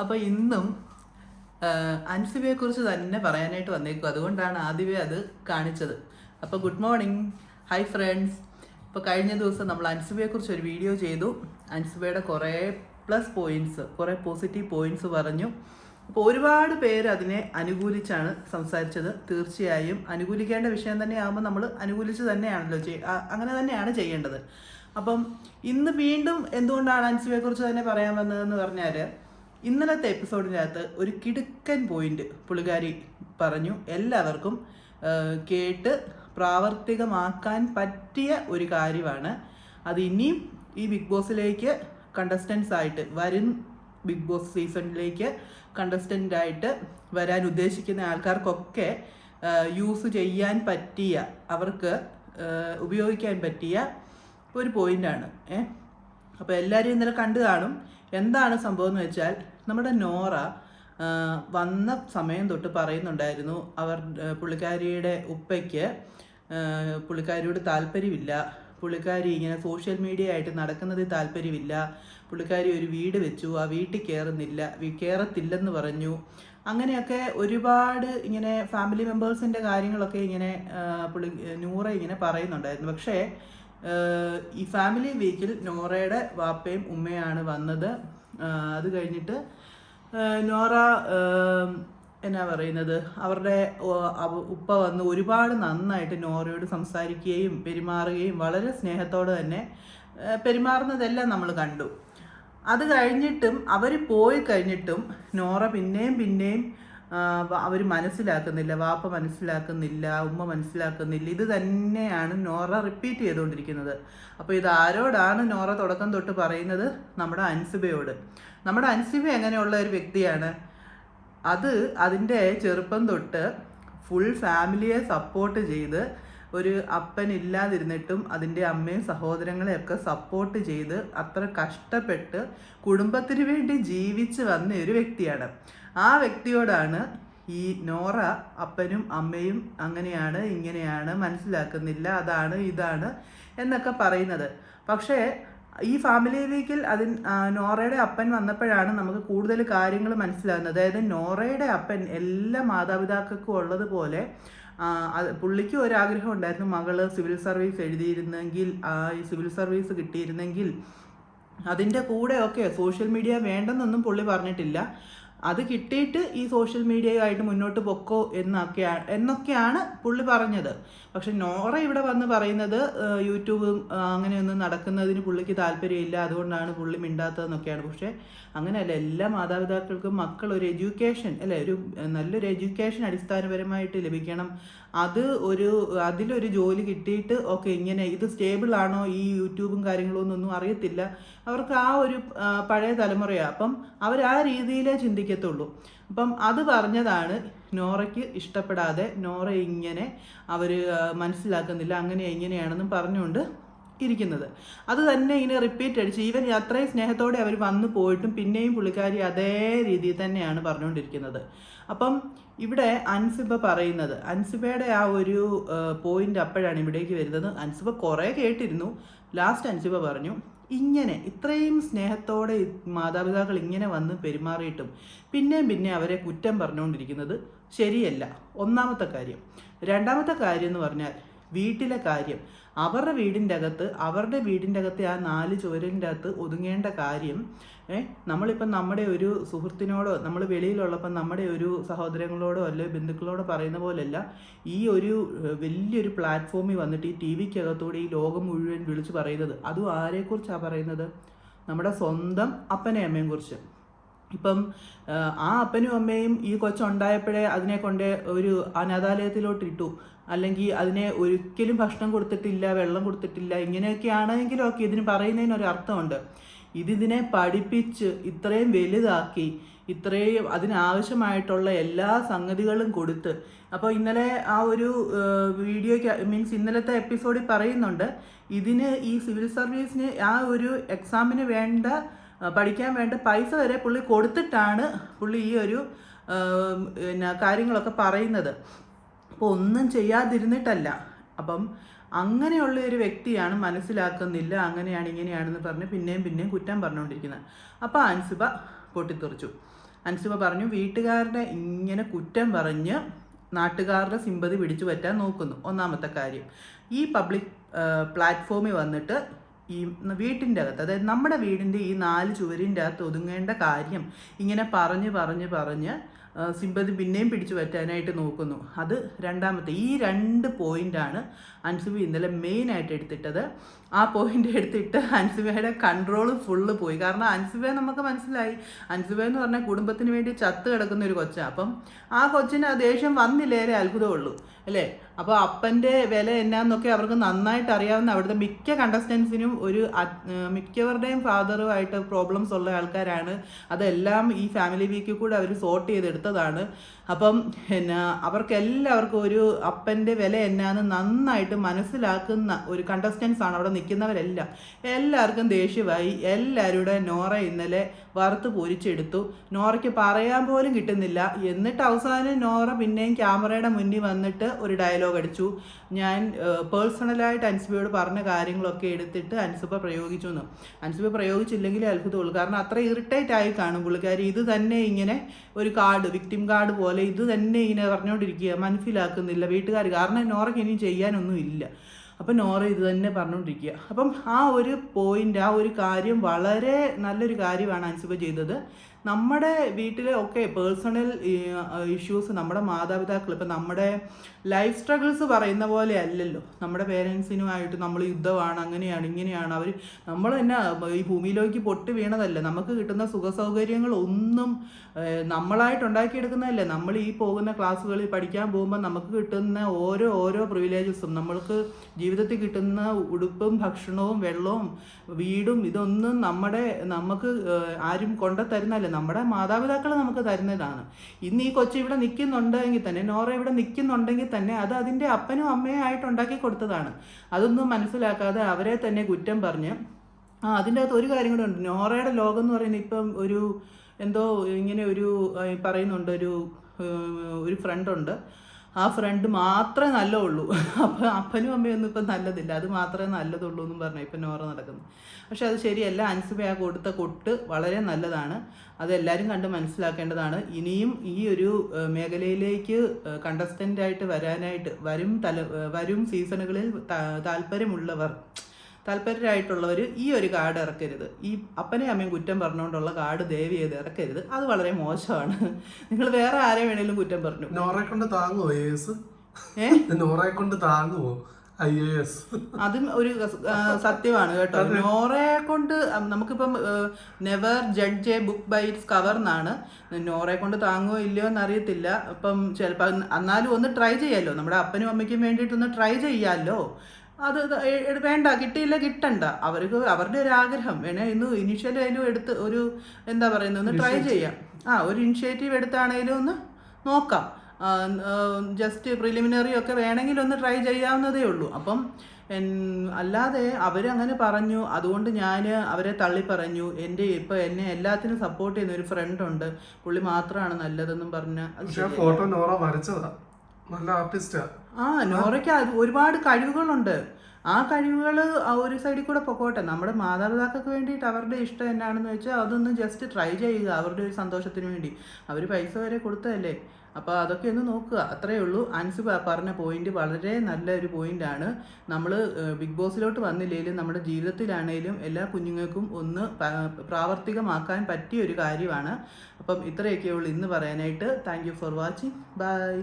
അപ്പോൾ ഇന്നും അൻസിബയെ കുറിച്ച് തന്നെ പറയാനായിട്ട് വന്നേക്കും. അതുകൊണ്ടാണ് ആദ്യമേ അത് കാണിച്ചത്. അപ്പോൾ ഗുഡ് മോർണിംഗ്. ഹൈ ഫ്രണ്ട്സ് ഇപ്പോൾ കഴിഞ്ഞ ദിവസം നമ്മൾ അൻസിബയെ കുറിച്ച് ഒരു വീഡിയോ ചെയ്തു. അൻസിബയുടെ കുറേ പ്ലസ് പോയിന്റ്സ് കുറേ പോസിറ്റീവ് പോയിന്റ്സ് പറഞ്ഞു. അപ്പോൾ ഒരുപാട് പേര് അതിനെ അനുകൂലിച്ചാണ് സംസാരിച്ചത്. തീർച്ചയായും അനുകൂലിക്കേണ്ട വിഷയം തന്നെയാകുമ്പോൾ നമ്മൾ അനുകൂലിച്ച് തന്നെയാണല്ലോ ചെയ് അങ്ങനെ തന്നെയാണ് ചെയ്യേണ്ടത്. അപ്പം ഇന്ന് വീണ്ടും എന്തുകൊണ്ടാണ് അൻസിബയെ കുറിച്ച് തന്നെ പറയാൻ വന്നതെന്ന് പറഞ്ഞാൽ ഇന്നലത്തെ എപ്പിസോഡിനകത്ത് ഒരു കിടുക്കൻ പോയിന്റ് പുള്ളിക്കാരി പറഞ്ഞു. എല്ലാവർക്കും കേട്ട് പ്രാവർത്തികമാക്കാൻ പറ്റിയ ഒരു കാര്യമാണ്. അത് ഇനിയും ഈ ബിഗ് ബോസിലേക്ക് കണ്ടസ്റ്റൻസ് ആയിട്ട് വരും. ബിഗ് ബോസ് സീസണിലേക്ക് കണ്ടസ്റ്റന്റ് ആയിട്ട് വരാൻ ഉദ്ദേശിക്കുന്ന ആൾക്കാർക്കൊക്കെ യൂസ് ചെയ്യാൻ പറ്റിയ അവർക്ക് ഉപയോഗിക്കാൻ പറ്റിയ ഒരു പോയിന്റാണ് ഏ അപ്പോൾ എല്ലാവരും ഇന്നലെ കണ്ടു കാണും. എന്താണ് സംഭവം എന്ന് വെച്ചാൽ നമ്മുടെ നോറ വന്ന സമയം തൊട്ട് പറയുന്നുണ്ടായിരുന്നു അവർ പുള്ളിക്കാരിയുടെ ഉപ്പയ്ക്ക് പുള്ളിക്കാരിയോട് താല്പര്യമില്ല. പുള്ളിക്കാരി ഇങ്ങനെ സോഷ്യൽ മീഡിയ ആയിട്ട് നടക്കുന്നതിൽ താല്പര്യമില്ല. പുള്ളിക്കാരി ഒരു വീട് വെച്ചു ആ വീട്ടിൽ കയറുന്നില്ല കയറത്തില്ലെന്ന് പറഞ്ഞു. അങ്ങനെയൊക്കെ ഒരുപാട് ഇങ്ങനെ ഫാമിലി മെമ്പേഴ്സിന്റെ കാര്യങ്ങളൊക്കെ ഇങ്ങനെ പുള്ളി നൂറ ഇങ്ങനെ പറയുന്നുണ്ടായിരുന്നു. പക്ഷേ ഈ ഫാമിലി വീക്കിൽ നോറയുടെ വാപ്പയും ഉമ്മയാണ് വന്നത്. അത് കഴിഞ്ഞിട്ട് നോറ എന്നാ പറയുന്നത്? അവരുടെ ഉപ്പ വന്ന് ഒരുപാട് നന്നായിട്ട് നോറയോട് സംസാരിക്കുകയും പെരുമാറുകയും വളരെ സ്നേഹത്തോടെ തന്നെ പെരുമാറുന്നതെല്ലാം നമ്മൾ കണ്ടു. അത് കഴിഞ്ഞിട്ടും അവർ പോയി കഴിഞ്ഞിട്ടും നോറ പിന്നെയും പിന്നെയും അവർ മനസ്സിലാക്കുന്നില്ല വാപ്പ മനസ്സിലാക്കുന്നില്ല ഉമ്മ മനസ്സിലാക്കുന്നില്ല. ഇത് തന്നെയാണ് നോറ റിപ്പീറ്റ് ചെയ്തുകൊണ്ടിരിക്കുന്നത്. അപ്പോൾ ഇത് ആരോടാണ് നോറ തുടക്കം തൊട്ട് പറയുന്നത്? നമ്മുടെ അൻസിബയോട്. നമ്മുടെ അൻസിബ എങ്ങനെയുള്ള ഒരു വ്യക്തിയാണ്? അത് അതിന്റെ ചെറുപ്പം തൊട്ട് ഫുൾ ഫാമിലിയെ സപ്പോർട്ട് ചെയ്ത് ഒരു അപ്പൻ ഇല്ലാതിരുന്നിട്ടും അതിന്റെ അമ്മയും സഹോദരങ്ങളെയൊക്കെ സപ്പോർട്ട് ചെയ്ത് അത്ര കഷ്ടപ്പെട്ട് കുടുംബത്തിന് വേണ്ടി ജീവിച്ച് വന്ന ഒരു വ്യക്തിയാണ്. ആ വ്യക്തിയോടാണ് ഈ നോറ അപ്പനും അമ്മയും അങ്ങനെയാണ് ഇങ്ങനെയാണ് മനസ്സിലാക്കുന്നില്ല അതാണ് ഇതാണ് എന്നൊക്കെ പറയുന്നത്. പക്ഷേ ഈ ഫാമിലി വീക്കിൽ അതിൻ നോറയുടെ അപ്പൻ വന്നപ്പോഴാണ് നമുക്ക് കൂടുതൽ കാര്യങ്ങൾ മനസ്സിലാകുന്നത്. അതായത് നോറയുടെ അപ്പൻ എല്ലാ മാതാപിതാക്കൾക്കും ഉള്ളതുപോലെ അത് പുള്ളിക്ക് ഒരാഗ്രഹം ഉണ്ടായിരുന്നു മകൾ സിവിൽ സർവീസ് എഴുതിയിരുന്നെങ്കിൽ സിവിൽ സർവീസ് കിട്ടിയിരുന്നെങ്കിൽ. അതിന്റെ കൂടെ ഒക്കെ സോഷ്യൽ മീഡിയ വേണ്ടെന്നൊന്നും പുള്ളി പറഞ്ഞിട്ടില്ല. അത് കിട്ടിയിട്ട് ഈ സോഷ്യൽ മീഡിയയുമായിട്ട് മുന്നോട്ട് പൊക്കോ എന്നൊക്കെയാണ് എന്നൊക്കെയാണ് പുള്ളി പറഞ്ഞത്. പക്ഷെ നോറ ഇവിടെ വന്ന് പറയുന്നത് യൂട്യൂബും അങ്ങനെയൊന്നും നടക്കുന്നതിന് പുള്ളിക്ക് താല്പര്യമില്ല അതുകൊണ്ടാണ് പുള്ളി മിണ്ടാത്തതെന്നൊക്കെയാണ്. പക്ഷേ അങ്ങനെയല്ല എല്ലാ മാതാപിതാക്കൾക്കും മക്കൾ ഒരു എഡ്യൂക്കേഷൻ അല്ലെ ഒരു നല്ലൊരു എഡ്യൂക്കേഷൻ അടിസ്ഥാനപരമായിട്ട് ലഭിക്കണം. അത് ഒരു അതിലൊരു ജോലി കിട്ടിയിട്ട് ഓക്കെ ഇങ്ങനെ ഇത് സ്റ്റേബിൾ ആണോ ഈ യൂട്യൂബും കാര്യങ്ങളൊന്നും ഒന്നും അറിയത്തില്ല. അവർക്ക് ആ ഒരു പഴയ തലമുറയാണ് അപ്പം അവർ ആ രീതിയിലേ ചിന്തിക്കത്തുള്ളൂ അപ്പം അത് പറഞ്ഞതാണ് നോറയ്ക്ക് ഇഷ്ടപ്പെടാതെ നോറ ഇങ്ങനെ അവർ മനസ്സിലാക്കുന്നില്ല അങ്ങനെ എങ്ങനെയാണെന്നും പറഞ്ഞുകൊണ്ട് ഇരിക്കുന്നത്. അത് തന്നെ ഇങ്ങനെ റിപ്പീറ്റ് അടിച്ച് ഈവൻ അത്രയും സ്നേഹത്തോടെ അവർ വന്നു പോയിട്ടും പിന്നെയും പുള്ളിക്കാരി അതേ രീതിയിൽ തന്നെയാണ് പറഞ്ഞുകൊണ്ടിരിക്കുന്നത്. അപ്പം ഇവിടെ അൻസിബ പറയുന്നത് അൻസിബയുടെ ആ ഒരു പോയിന്റ് അപ്പോഴാണ് ഇവിടേക്ക് വരുന്നത്. അൻസിബ കുറേ കേട്ടിരുന്നു. ലാസ്റ്റ് അൻസിബ പറഞ്ഞു ഇങ്ങനെ ഇത്രയും സ്നേഹത്തോടെ മാതാപിതാക്കൾ ഇങ്ങനെ വന്ന് പെരുമാറിയിട്ടും പിന്നെയും പിന്നെ അവരെ കുറ്റം പറഞ്ഞുകൊണ്ടിരിക്കുന്നത് ശരിയല്ല. ഒന്നാമത്തെ കാര്യം. രണ്ടാമത്തെ കാര്യം എന്ന് പറഞ്ഞാൽ വീട്ടിലെ കാര്യം. അവരുടെ വീടിന്റെ അകത്ത് അവരുടെ വീടിന്റെ അകത്ത് ആ നാല് ചുവരിന്റെ അകത്ത് ഒതുങ്ങേണ്ട കാര്യം ഏ നമ്മളിപ്പം നമ്മുടെ ഒരു സുഹൃത്തിനോടോ നമ്മൾ വെളിയിലുള്ളപ്പം നമ്മുടെ ഒരു സഹോദരങ്ങളോടോ അല്ലെ ബന്ധുക്കളോടോ പറയുന്ന പോലെയല്ല ഈ ഒരു വലിയൊരു പ്ലാറ്റ്ഫോമിൽ വന്നിട്ട് ഈ ടി വിക്കകത്തൂടെ ഈ ലോകം മുഴുവൻ വിളിച്ചു പറയുന്നത്. അതും ആരെക്കുറിച്ചാണ് പറയുന്നത്? നമ്മുടെ സ്വന്തം അപ്പനെ അമ്മയും കുറിച്ച് ഇപ്പം ആ, അപ്പനും അമ്മയും ഈ കൊച്ചുണ്ടായപ്പോഴേ അതിനെ കൊണ്ട് ഒരു അനാഥാലയത്തിലോട്ട് ഇട്ടു അല്ലെങ്കിൽ അതിനെ ഒരിക്കലും ഭക്ഷണം കൊടുത്തിട്ടില്ല വെള്ളം കൊടുത്തിട്ടില്ല ഇങ്ങനെയൊക്കെ ആണെങ്കിലും ഒക്കെ ഇതിന് പറയുന്നതിന് ഒരു അർത്ഥമുണ്ട് ഇതിതിനെ പഠിപ്പിച്ച് ഇത്രയും വലുതാക്കി ഇത്രയും അതിനാവശ്യമായിട്ടുള്ള എല്ലാ സംഗതികളും കൊടുത്ത്. അപ്പോൾ ഇന്നലെ ആ ഒരു വീഡിയോയ്ക്ക് മീൻസ് ഇന്നലത്തെ എപ്പിസോഡിൽ പറയുന്നുണ്ട് ഇതിന് ഈ സിവിൽ സർവീസിന് ആ ഒരു എക്സാമിന് വേണ്ട പഠിക്കാൻ വേണ്ട പൈസ വരെ പുള്ളി കൊടുത്തിട്ടാണ് പുള്ളി ഈ ഒരു പിന്നെ കാര്യങ്ങളൊക്കെ പറയുന്നത്. അപ്പോൾ ഒന്നും ചെയ്യാതിരുന്നിട്ടല്ല. അപ്പം അങ്ങനെയുള്ള ഒരു വ്യക്തിയാണ് മനസ്സിലാക്കുന്നില്ല അങ്ങനെയാണ് ഇങ്ങനെയാണെന്ന് പറഞ്ഞ് പിന്നെയും പിന്നെയും കുറ്റം പറഞ്ഞുകൊണ്ടിരിക്കുന്നത്. അപ്പോൾ അൻസുബ പൊട്ടിത്തെറിച്ചു. അൻസുബ പറഞ്ഞു വീട്ടുകാരുടെ ഇങ്ങനെ കുറ്റം പറഞ്ഞ് നാട്ടുകാരുടെ സിമ്പതി പിടിച്ചു പറ്റാൻ നോക്കുന്നു. ഒന്നാമത്തെ കാര്യം. ഈ പബ്ലിക് പ്ലാറ്റ്ഫോമിൽ വന്നിട്ട് ഈ വീട്ടിന്റെ അകത്ത് അതായത് നമ്മുടെ വീടിന്റെ ഈ നാല് ചുവരിന്റെ അകത്ത് ഒതുങ്ങേണ്ട കാര്യം ഇങ്ങനെ പറഞ്ഞ് പറഞ്ഞ് പറഞ്ഞ് സിമ്പതി പിന്നെയും പിടിച്ചു പറ്റാനായിട്ട് നോക്കുന്നു. അത് രണ്ടാമത്തെ ഈ രണ്ട് പോയിന്റാണ് അൻസുബി ഇന്നലെ മെയിനായിട്ട് എടുത്തിട്ടത്. ആ പോയിന്റ് എടുത്തിട്ട് അൻസുബയുടെ കൺട്രോൾ ഫുള്ള് പോയി. കാരണം അൻസുബയെ നമുക്ക് മനസ്സിലായി. അൻസുബ എന്ന് പറഞ്ഞാൽ കുടുംബത്തിന് വേണ്ടി ചത്ത് കിടക്കുന്ന ഒരു കൊച്ചാണ് അപ്പം ആ കൊച്ചിന് ആ ദേഷ്യം വന്നില്ലേ അത്ഭുതമുള്ളൂ. അല്ലേ? അപ്പോൾ അപ്പന്റെ വില എന്നാന്നൊക്കെ അവർക്ക് നന്നായിട്ട് അറിയാവുന്ന അവിടുത്തെ മിക്ക കണ്ടസ്റ്റൻസിനും ഒരു മിക്കവരുടെയും ഫാദറുമായിട്ട് പ്രോബ്ലംസ് ഉള്ള ആൾക്കാരാണ്. അതെല്ലാം ഈ ഫാമിലി വീക്കിൽ കൂടെ അവർ സോർട്ട് ചെയ്തെടുത്തതാണ്. അപ്പം പിന്നെ അവർക്ക് എല്ലാവർക്കും ഒരു അപ്പന്റെ വില എന്നാന്ന് നന്നായിട്ട് മനസ്സിലാക്കുന്ന ഒരു കണ്ടസ്റ്റൻസ് ആണ് അവിടെ നിൽക്കുന്നവരെല്ലാം. എല്ലാവർക്കും ദേഷ്യമായി. എല്ലാവരുടെ നോറ ഇന്നലെ വറുത്ത് പൊരിച്ചെടുത്തു. നോറയ്ക്ക് പറയാൻ പോലും കിട്ടുന്നില്ല. എന്നിട്ട് അവസാനം നോറ പിന്നെയും ക്യാമറയുടെ മുന്നിൽ വന്നിട്ട് ഒരു ഡയലോഗ് അടിച്ചു. ഞാൻ പേഴ്സണലായിട്ട് അൻസുബയോട് പറഞ്ഞ കാര്യങ്ങളൊക്കെ എടുത്തിട്ട് അൻസുബ പ്രയോഗിച്ചു എന്ന്. അൻസുബ പ്രയോഗിച്ചില്ലെങ്കിലേ അത്ഭുതമുള്ളൂ കാരണം അത്ര ഇറിറ്റേറ്റ് ആയി കാണും പുള്ളിക്കാരി. ഇത് തന്നെ ഇങ്ങനെ ഒരു കാർഡ് വിക്ടിം കാർഡ് പോലെ ഇത് തന്നെ ഇങ്ങനെ പറഞ്ഞുകൊണ്ടിരിക്കുക മനസ്സിലാക്കുന്നില്ല വീട്ടുകാർ കാരണം നോറയ്ക്ക് ഇനിയും ചെയ്യാനൊന്നും ഇല്ല. അപ്പം നോറ ഇത് തന്നെ പറഞ്ഞുകൊണ്ടിരിക്കുക അപ്പം ആ ഒരു പോയിന്റ് ആ ഒരു കാര്യം വളരെ നല്ലൊരു കാര്യമാണ് അൻസുബ ചെയ്തത്. നമ്മുടെ വീട്ടിലെ ഒക്കെ പേഴ്സണൽ ഇഷ്യൂസ് നമ്മുടെ മാതാപിതാക്കൾ ഇപ്പം നമ്മുടെ ലൈഫ് സ്ട്രഗിൾസ് പറയുന്ന പോലെ അല്ലല്ലോ. നമ്മുടെ പേരൻസിനുമായിട്ട് നമ്മൾ യുദ്ധമാണ് അങ്ങനെയാണ് ഇങ്ങനെയാണ്. അവർ നമ്മൾ തന്നെ ഈ ഭൂമിയിലേക്ക് പൊട്ടി വീണതല്ല. നമുക്ക് കിട്ടുന്ന സുഖ ഏഹ്, നമ്മളായിട്ട് ഉണ്ടാക്കിയെടുക്കുന്നതല്ലേ. നമ്മൾ ഈ പോകുന്ന ക്ലാസ്സുകളിൽ പഠിക്കാൻ പോകുമ്പോൾ നമുക്ക് കിട്ടുന്ന ഓരോ ഓരോ പ്രിവിലേജസും നമ്മൾക്ക് ജീവിതത്തിൽ കിട്ടുന്ന ഉടുപ്പും ഭക്ഷണവും വെള്ളവും വീടും ഇതൊന്നും നമ്മുടെ നമുക്ക് ആരും കൊണ്ടു നമ്മുടെ മാതാപിതാക്കൾ നമുക്ക് തരുന്നതാണ്. ഇന്ന് ഈ കൊച്ചു ഇവിടെ നിൽക്കുന്നുണ്ടെങ്കിൽ തന്നെ നോറ ഇവിടെ നിൽക്കുന്നുണ്ടെങ്കിൽ തന്നെ അത് അതിന്റെ അപ്പനും അമ്മയും ആയിട്ട് ഉണ്ടാക്കി കൊടുത്തതാണ്. അതൊന്നും മനസ്സിലാക്കാതെ അവരെ തന്നെ കുറ്റം പറഞ്ഞ് ആ അതിന്റെ അകത്ത് ഒരു കാര്യം കൂടെ ഉണ്ട്. നോറയുടെ ലോകം എന്ന് പറയുന്നത് ഇപ്പം ഒരു എന്തോ ഇങ്ങനെ ഒരു പറയുന്നുണ്ട് ഒരു ഒരു ഫ്രണ്ടുണ്ട് ആ ഫ്രണ്ട് മാത്രമേ നല്ലുള്ളൂ അപ്പം അപ്പനും അമ്മയൊന്നും ഇപ്പം നല്ലതില്ല. അത് മാത്രമേ നല്ലതുള്ളൂ എന്നും പറഞ്ഞു ഇപ്പം നോറ നടക്കുന്നു. പക്ഷെ അത് ശരിയല്ല. അൻസുബ ആ കൊടുത്ത കൊട്ട് വളരെ നല്ലതാണ്. അതെല്ലാവരും കണ്ട് മനസ്സിലാക്കേണ്ടതാണ്. ഇനിയും ഈ ഒരു മേഖലയിലേക്ക് കണ്ടസ്റ്റന്റ് ആയിട്ട് വരാനായിട്ട് വരും തല വരും സീസണുകളിൽ താല്പര്യമുള്ളവർ താല്പര്യരായിട്ടുള്ളവർ ഈ ഒരു കാർഡ് ഇറക്കരുത്. ഈ അപ്പനെയും അമ്മയും കുറ്റം പറഞ്ഞുകൊണ്ടുള്ള കാർഡ് ദയവ് ചെയ്ത് ഇറക്കരുത്. അത് വളരെ മോശമാണ്. നിങ്ങൾ വേറെ ആരെ വേണേലും കുറ്റം പറഞ്ഞു. നോറെ കൊണ്ട് താങ്ങുമോ ഐ എസ് ഏ നോറെ കൊണ്ട് താങ്ങുമോ അതും ഒരു സത്യമാണ് കേട്ടോ. നോറയെ കൊണ്ട് നമുക്കിപ്പം never judge a book by its cover എന്നാണ്. നോറയെ കൊണ്ട് താങ്ങുമോ ഇല്ലയോ എന്നറിയത്തില്ല. അപ്പം ചിലപ്പോൾ എന്നാലും ഒന്ന് ട്രൈ ചെയ്യാമല്ലോ നമ്മുടെ അപ്പനും അമ്മയ്ക്കും വേണ്ടിയിട്ടൊന്ന് ട്രൈ ചെയ്യാമല്ലോ അത് വേണ്ട കിട്ടിയില്ല കിട്ടണ്ട. അവർക്ക് അവരുടെ ഒരു ആഗ്രഹം. വേണേ ഇന്ന് ഇനിഷ്യൽ അതിനും എടുത്ത് ഒരു എന്താ പറയുന്നത് ഒന്ന് ട്രൈ ചെയ്യാം. ആ ഒരു ഇനിഷ്യേറ്റീവ് എടുത്താണേലും ഒന്ന് നോക്കാം. ജസ്റ്റ് പ്രിലിമിനറി ഒക്കെ വേണമെങ്കിൽ ഒന്ന് ട്രൈ ചെയ്യാവുന്നതേ ഉള്ളൂ. അപ്പം അല്ലാതെ അവരങ്ങനെ പറഞ്ഞു. അതുകൊണ്ട് ഞാൻ അവരെ തള്ളി പറഞ്ഞു. എന്റെ ഇപ്പം എന്നെ എല്ലാത്തിനും സപ്പോർട്ട് ചെയ്യുന്ന ഒരു ഫ്രണ്ട് ഉണ്ട്. പുള്ളി മാത്രമാണ് നല്ലതെന്നും പറഞ്ഞ ഫോട്ടോ നോറ വരച്ചതാ. നല്ല ആർട്ടിസ്റ്റാ ആ. നോറയ്ക്ക് ഒരുപാട് കഴിവുകളുണ്ട്. ആ കഴിവുകൾ ആ ഒരു സൈഡിൽ കൂടെ പൊക്കോട്ടെ. നമ്മുടെ മാതാപിതാക്കൾക്ക് വേണ്ടിയിട്ട് അവരുടെ ഇഷ്ടം എന്നാണെന്ന് വെച്ചാൽ അതൊന്ന് ജസ്റ്റ് ട്രൈ ചെയ്യുക അവരുടെ ഒരു സന്തോഷത്തിന് വേണ്ടി. അവർ പൈസ വരെ കൊടുത്തതല്ലേ? അപ്പോൾ അതൊക്കെ ഒന്ന് നോക്കുക. അത്രയേ ഉള്ളൂ. അൻസ് പറഞ്ഞ പോയിന്റ് വളരെ നല്ല ഒരു പോയിന്റാണ് നമ്മൾ ബിഗ് ബോസിലോട്ട് വന്നില്ലെങ്കിലും നമ്മുടെ ജീവിതത്തിലാണേലും എല്ലാ കുഞ്ഞുങ്ങൾക്കും ഒന്ന് പ്രാവർത്തികമാക്കാൻ പറ്റിയ ഒരു കാര്യമാണ്. അപ്പം ഇത്രയൊക്കെ ഉള്ളൂ ഇന്ന് പറയാനായിട്ട്. Thank for watching bye